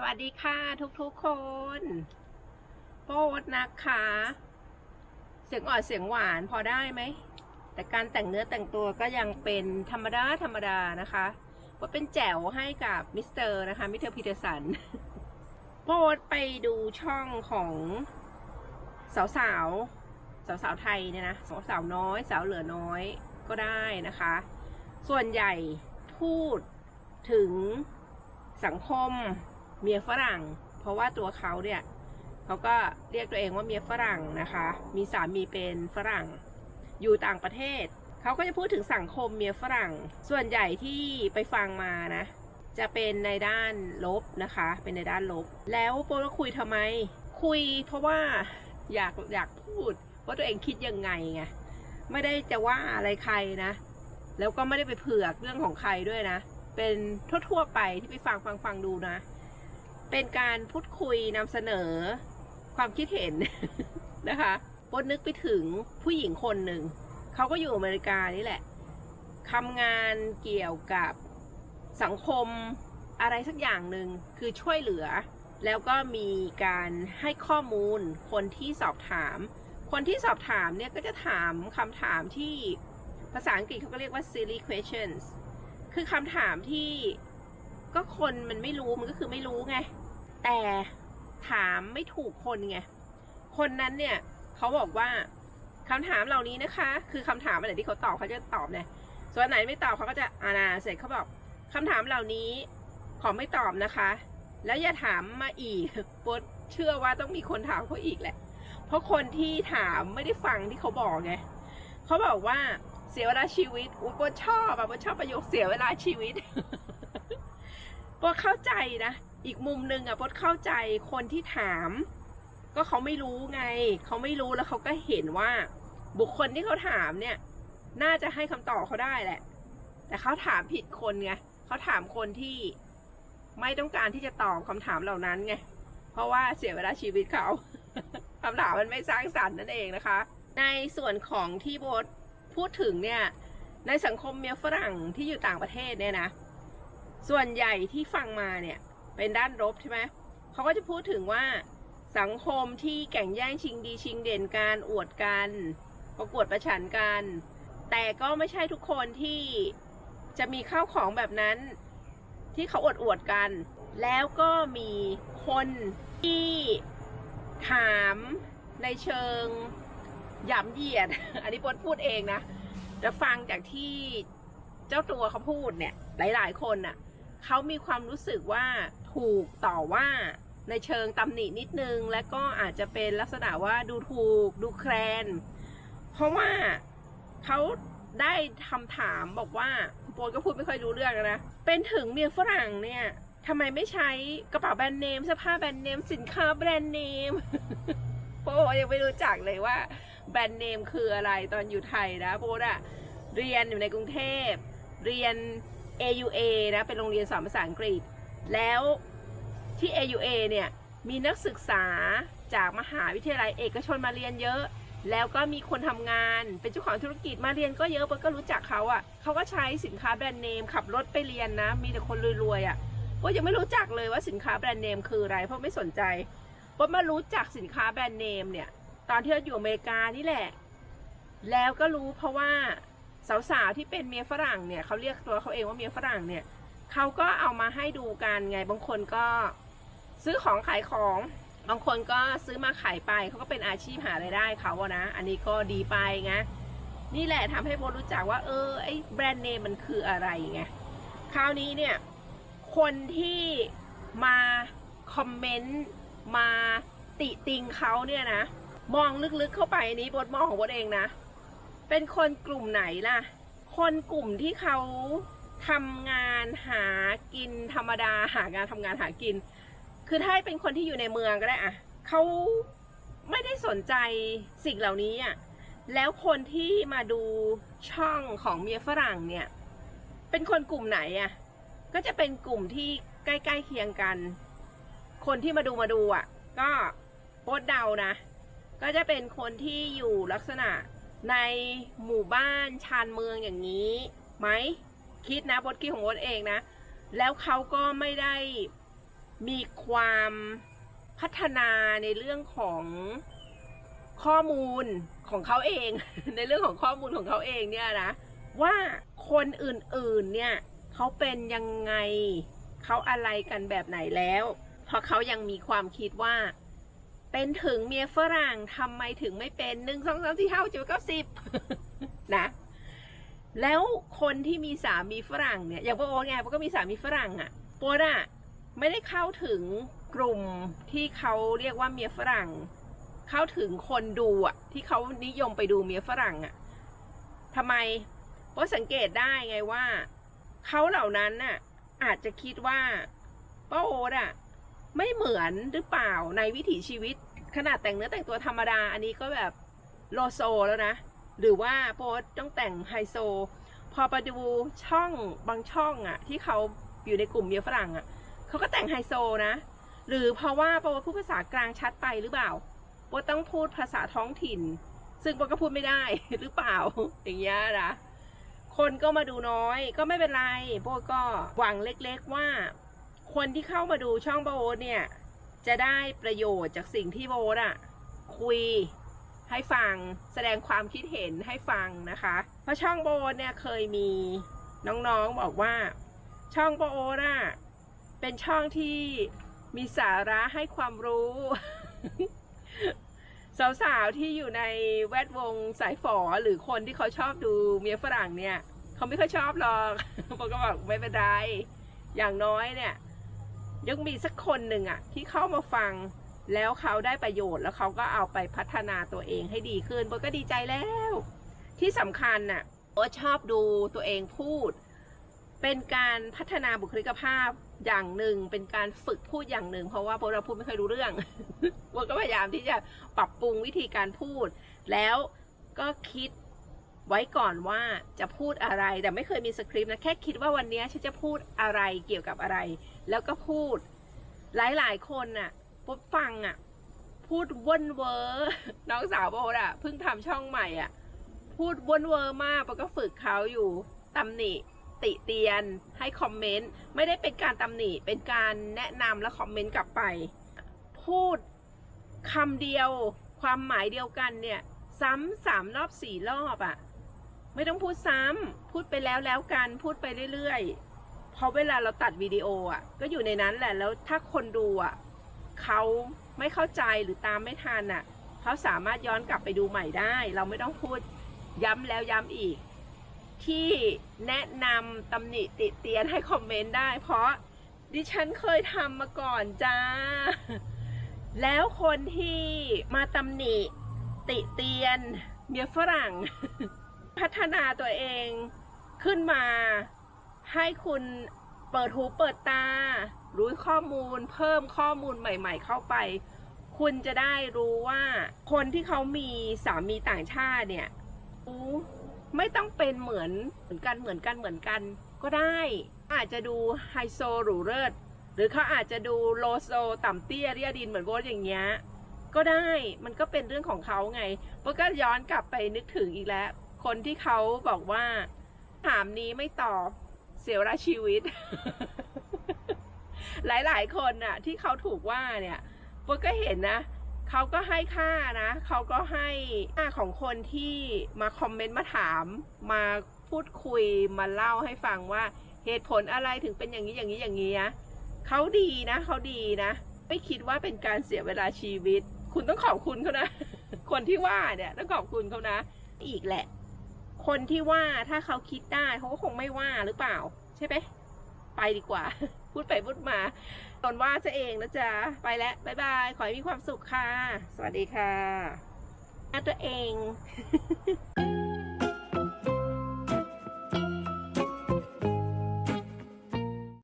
สวัสดีค่ะทุกๆคน โป๊ดนะคะ เสียงอ่อนเสียงหวานพอได้ไหม แต่การแต่งเนื้อแต่งตัวก็ยังเป็นธรรมดาธรรมดานะคะว่าเป็นแจ๋วให้กับมิสเตอร์นะคะ มิสเตอร์พีเตอร์สัน โป๊ดไปดูช่องของสาวสาวสาวสาวไทยเนี่ยนะสาวสาวน้อย สาวเหลือน้อยก็ได้นะคะ ส่วนใหญ่พูดถึงสังคม เมียฝรั่ง เพราะว่าตัวเขาเนี่ยเขาก็เรียกตัวเองว่าเมียฝรั่งนะคะ มีสามีเป็นฝรั่ง อยู่ต่างประเทศ เขาก็จะพูดถึงสังคมเมียฝรั่ง ส่วนใหญ่ที่ไปฟังมานะ จะเป็นในด้านลบนะคะ เป็นในด้านลบ แล้วโปรคุยทำไม คุยเพราะว่าอยากอยากพูดว่าตัวเองคิดยังไงไง ไม่ได้จะว่าอะไรใครนะ แล้วก็ไม่ได้ไปเผือกเรื่องของใครด้วยนะ เป็นทั่วๆไปที่ไปฟังฟังฟังดูนะ เป็นการพูดคุยนำเสนอความคิดเห็นนะคะปนนึกไปถึงผู้หญิงคนหนึ่ง เขาก็อยู่อเมริกานี่แหละทำงานเกี่ยวกับสังคมอะไรสักอย่างหนึ่งคือช่วยเหลือ แล้วก็มีการให้ข้อมูลคนที่สอบถาม คนที่สอบถามเนี่ยก็จะถามคำถามที่ภาษาอังกฤษเขาก็เรียกว่า silly questions คือคำถามที่ ก็คนมันไม่รู้มันก็คือไม่รู้ไง แต่ถามไม่ถูกคนไง คนนั้นเนี่ยเขาบอกว่าคำถามเหล่านี้นะคะ คือคำถามอะไรที่เขาตอบเขาจะตอบเนี่ยส่วนไหนไม่ตอบเขาก็จะอานาเสร็จเขาบอกคำถามเหล่านี้ขอไม่ตอบนะคะ แล้วอย่าถามมาอีกโปดเชื่อว่าต้องมีคนถามเขาอีกแหละ เพราะคนที่ถามไม่ได้ฟังที่เขาบอกไงเขาบอกว่าเสียเวลาชีวิตอุ้ยปดชอบอะโปดชอบประโยคเสียเวลาชีวิต โปดเข้าใจนะ อีกมุมหนึ่งอะโปดเข้าใจคนที่ถาม ก็เขาไม่รู้ไง เขาไม่รู้แล้วเขาก็เห็นว่า บุคคลที่เขาถามเนี่ย น่าจะให้คำตอบเขาได้แหละ แต่เขาถามผิดคนไงเขาถามคนที่ไม่ต้องการที่จะตอบคำถามเหล่านั้นไง เพราะว่าเสียเวลาชีวิตเขาคำถามมันไม่สร้างสรรค์นั่นเองนะคะ ในส่วนของที่โบทพูดถึงเนี่ย ในสังคมเมียฝรั่งที่อยู่ต่างประเทศเนี่ยนะ ส่วนใหญ่ที่ฟังมาเนี่ยเป็นด้านลบใช่ไหมเขาก็จะพูดถึงว่าสังคมที่แข่งแย่งชิงดีชิงเด่นการอวดกันประกวดประชันกัน แต่ก็ไม่ใช่ทุกคนที่จะมีข้าวของแบบนั้นที่เขาอวดอวดกัน แล้วก็มีคนที่ถามในเชิงหยามเหยียด อันนี้ปนพูดเองนะแต่ฟังจากที่ เจ้าตัวเขาพูดเนี่ยหลายๆ คนน่ะเขามีความรู้สึกว่าถูกต่อว่าในเชิงตำหนินิดนึง และก็อาจจะเป็นลักษณะว่าดูถูกดูแคลน เพราะว่าเขาได้คำถามบอกว่าโปนก็พูดไม่ค่อยรู้เรื่องนะ เป็นถึงเมียฝรั่งเนี่ยทำไมไม่ใช้กระเป๋าแบรนด์เนมเสื้อผ้าแบรนด์เนมสินค้าแบรนด์เนมโปยังไม่รู้จักเลยว่าแบรนด์เนมคืออะไรตอนอยู่ไทยนะโปอะเรียนอยู่ในกรุงเทพ เรียน AUA นะเป็นโรงเรียนสอนภาษาอังกฤษ แล้วที่ AUA เนี่ยมีนักศึกษาจากมหาวิทยาลัยเอกชนมาเรียนเยอะ แล้วก็มีคนทำงานเป็นเจ้าของธุรกิจมาเรียนก็เยอะเปิ้ลก็รู้จักเขาอะ่ะเขาก็ใช้สินค้าแบรนด์เนมขับรถไปเรียนนะ มีแต่คนรวยๆอะ่ะเปิ้ลยังไม่รู้จักเลยว่าสินค้าแบรนด์เนมคืออะไรเพราะไม่สนใจเปิ้ลมารู้จักสินค้าแบรนด์เนมเนี่ยตอนที่เราอยู่อเมริกานี่แหละ แล้วก็รู้เพราะว่า สาวๆที่เป็นเมียฝรั่งเนี่ยเขาเรียกตัวเขาเองว่าเมียฝรั่งเนี่ยเขาก็เอามาให้ดูกันไงบางคนก็ซื้อของขายของ บางคนก็ซื้อมาขายไปเขาก็เป็นอาชีพหารายได้เขาอะนะ อันนี้ก็ดีไปไงนี่แหละทำให้โบรู้จักว่า เออไอ้แบรนด์เนมมันคืออะไรไงคราวนี้เนี่ยคนที่มาคอมเมนต์มาติติงเขาเนี่ยนะ มองลึกๆเข้าไปนนี้บทมองของบทเองนะ เป็นคนกลุ่มไหนล่ะ คนกลุ่มที่เขาทำงานหากินธรรมดาหางานทำงานหากิน คือถ้าเป็นคนที่อยู่ในเมืองก็ได้อะเขาไม่ได้สนใจสิ่งเหล่านี้อะแล้วคนที่มาดูช่องของเมียฝรั่งเนี่ย เป็นคนกลุ่มไหนอะก็จะเป็นกลุ่มที่ใกล้ๆเคียงกัน คนที่มาดูมาดูอะก็โพสต์เดานะ ก็จะเป็นคนที่อยู่ลักษณะ ในหมู่บ้านชานเมืองอย่างนี้ไหมคิดนะบทคิดของบทเองนะ แล้วเขาก็ไม่ได้มีความพัฒนาในเรื่องของข้อมูลของเขาเอง ในเรื่องของข้อมูลของเขาเองเนี่ยนะว่าคนอื่นๆเนี่ยเขาเป็นยังไงเขาอะไรกันแบบไหนแล้ว เพราะเขายังมีความคิดว่า เป็นถึงเมียฝรั่งทำไมถึงไม่เป็นหนึ่งสองสามสี่ห้าเจ็ดเก้าสิบนะ แล้วคนที่มีสามีฝรั่งเนี่ยอย่างโปโอ๊ตไงโปก็มีสามีฝรั่งอะ่ะโป๊ตอะไม่ได้เข้าถึงกลุ่มที่เขาเรียกว่าเมียฝรั่ง เข้าถึงคนดูอะที่เขานิยมไปดูเมียฝรั่งอะทำไมโป๊ตสังเกตได้ไงว่าเขาเหล่านั้นน่ะอาจจะคิดว่าป้าโอ๊ตอะ ไม่เหมือนหรือเปล่าในวิถีชีวิต ขนาดแต่งเนื้อแต่งตัวธรรมดา อันนี้ก็แบบโลโซแล้วนะ หรือว่าโพสต้องแต่งไฮโซ พอไปดูช่องบางช่องอะที่เขาอยู่ในกลุ่มเมียฝรั่งอะเขาก็แต่งไฮโซนะ หรือเพราะว่าโปพูดภาษากลางชัดไปหรือเปล่าโปต้องพูดภาษาท้องถิ่น ซึ่งโปก็พูดไม่ได้หรือเปล่าอย่างเงี้ยนะคนก็มาดูน้อยก็ไม่เป็นไรโปก็หวังเล็กๆว่า คนที่เข้ามาดูช่องโบทเนี่ย จะได้ประโยชน์จากสิ่งที่โบทอะคุยให้ฟังแสดงความคิดเห็นให้ฟังนะคะ เพราะช่องโบทเนี่ยเคยมีน้องๆบอกว่า ช่องโบทอะเป็นช่องที่มีสาระให้ความรู้ สาวๆที่อยู่ในแวดวงสายฝอหรือคนที่เขาชอบดูเมียฝรั่งเนี่ย เขาไม่ค่อยชอบหรอกโบก็บอกไม่เป็นไรอย่างน้อยเนี่ย ยังมีสักคนหนึ่งอะที่เข้ามาฟังแล้วเขาได้ประโยชน์แล้วเขาก็เอาไปพัฒนาตัวเองให้ดีขึ้นโบก็ดีใจแล้ว ที่สำคัญน่ะโบชอบดูตัวเองพูด เป็นการพัฒนาบุคลิกภาพอย่างหนึ่งเป็นการฝึกพูดอย่างหนึ่ง เพราะว่าโบเราพูดไม่ค่อยรู้เรื่องโบก็พยายามที่จะปรับปรุงวิธีการพูด แล้วก็คิด ไว้ก่อนว่าจะพูดอะไรแต่ไม่เคยมีสคริปต์นะแค่คิดว่าวันนี้ฉันจะพูดอะไรเกี่ยวกับอะไร แล้วก็พูด หลายๆคนน่ะปุ๊บฟังอะ พูดวนเวอร์น้องสาวโบดอะเพิ่งทำช่องใหม่อะ พูดวนเวอร์มากปก็ฝึกเขาอยู่ตำหนิติเตียนให้คอมเมนต์ไม่ได้เป็นการตำหนิเป็นการแนะนำและคอมเมนต์กลับไป พูดคำเดียวความหมายเดียวกันเนี่ย ซ้ำสามรอบสี่รอบอะ ไม่ต้องพูดซ้ำพูดไปแล้วแล้วกันพูดไปเรื่อยๆพอเวลาเราตัดวิดีโออะ ก็อยู่ในนั้นแหละแล้วถ้าคนดูอะเขาไม่เข้าใจหรือตามไม่ทันอะเขาสามารถย้อนกลับไปดูใหม่ได้ เราไม่ต้องพูดย้ำแล้วย้ำอีก ที่แนะนำตำหนิติเตียนให้คอมเมนต์ได้ เพราะดิฉันเคยทำมาก่อนจ้า แล้วคนที่มาตำหนิติเตียนเมียฝรั่ง พัฒนาตัวเองขึ้นมาให้คุณเปิดหูเปิดตา รู้ข้อมูล เพิ่มข้อมูลใหม่ ๆ เข้าไป คุณจะได้รู้ว่าคนที่เขามีสามีต่างชาติเนี่ยไม่ต้องเป็นเหมือนเหมือนกันเหมือนกันเหมือนกันก็ได้ อาจจะดูไฮโซหรูเลิศหรือเขาอาจจะดูโลโซต่ำเตี้ยเรียดินเหมือนโบทอย่างเงี้ยก็ได้มันก็เป็นเรื่องของเขาไงโบทก็ย้อนกลับไปนึกถึงอีกแล้ว คนที่เขาบอกว่า ถามนี้ไม่ตอบเสียเวลาชีวิต หลายๆ คนน่ะ ที่เขาถูกว่าเนี่ยโบทก็เห็นนะเขาก็ให้ค่านะเขาก็ให้ค่าของคนที่มาคอมเมนต์มาถาม มาพูดคุยมาเล่าให้ฟังว่าเหตุผลอะไรถึงเป็นอย่างนี้อย่างนี้อย่างนี้นะเขาดีนะเขาดีนะ ไม่คิดว่าเป็นการเสียเวลาชีวิต คุณต้องขอบคุณเขานะ คนที่ว่าเนี่ยต้องขอบคุณเขานะ อีกแหละ คนที่ว่าถ้าเขาคิดได้เขาก็คงไม่ว่าหรือเปล่า ใช่ไหมไปดีกว่า พูดไปพูดมาตนว่าจะเองนะจ๊ะ ไปแล้วบายบาย ขอให้มีความสุขค่ะ สวัสดีค่ะตัวเอง